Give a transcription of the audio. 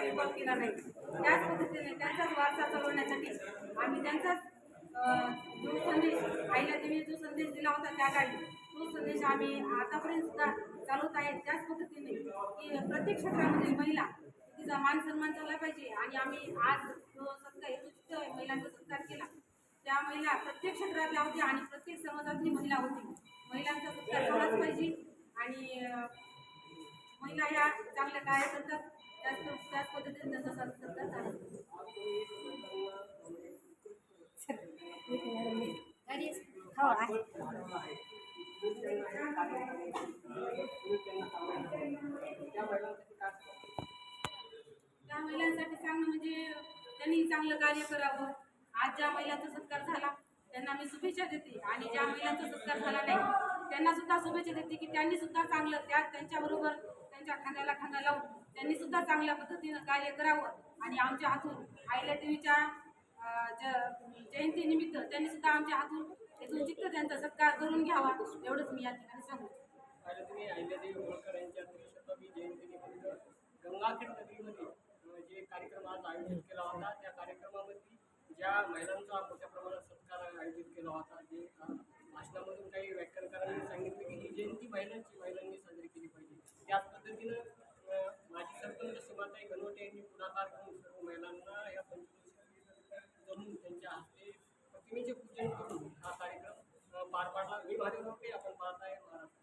Recall केला नाही. त्याच पद्धतीने त्यांचाच वारसा चालवण्यासाठी आम्ही त्यांचाच जो संदेश आईला देवी जो संदेश दिला होता त्या काळी तो संदेश आम्ही आतापर्यंत सुद्धा चालवत आहेत त्याच पद्धतीने की प्रत्येक क्षेत्रामध्ये महिला तिचा मान सन्मान झाला पाहिजे आणि आम्ही आज जो सत्कार हेतुचित महिलांचा सत्कार केला त्या महिला प्रत्येक क्षेत्रातल्या होत्या आणि प्रत्येक समाजातली महिला होती. महिलांचा सत्कार झालाच पाहिजे आणि महिला या चांगल्या कार्य करतात. त्याच त्याच पद्धतीने त्यांचा पाहिजे. हो त्या महिलांसाठी सांगणं म्हणजे त्यांनी चांगलं कार्य करावं. आज ज्या महिलांचा सत्कार झाला त्यांना मी शुभेच्छा देते. आणि ज्या महिलांचा सत्कार झाला नाही त्यांना सुद्धा शुभेच्छा देते की त्यांनी सुद्धा चांगलं त्या त्यांच्याबरोबर त्यांच्या खांद्याला खांदा लावून त्यांनी सुद्धा चांगल्या पद्धतीनं कार्य करावं. आणि आमच्या हातून आईला देवीच्या जयंतीनिमित्त त्यांनी सुद्धा आमच्या हातून येथून चित्त त्यांचा सत्कार करून घ्यावा एवढंच मी या ठिकाणी सांगू तुम्ही अहिल्यादेवी होळकर यांच्या त्रिशताब्दी जयंतीनिमित्त गंगाखेड नगरीमध्ये जे कार्यक्रम आज आयोजित केला होता त्या कार्यक्रमामध्ये ज्या महिलांचा मोठ्या प्रमाणात सत्कार आयोजित केला होता जे भाषणामधून काही व्याख्यानकारांनी सांगितलं की ही जयंती महिलांची महिलांनी साजरी केली पाहिजे. त्याच पद्धतीनं सरपंच घनवटे यांनी पुढाकार घेऊन सर्व महिलांना या पंचवीस जमून त्यांच्या हस्ते प्रतिमेचे पूजन करून हा कार्यक्रम पार पाडला. मी भारी मोठे आपण पाहत आहे महाराष्ट्र.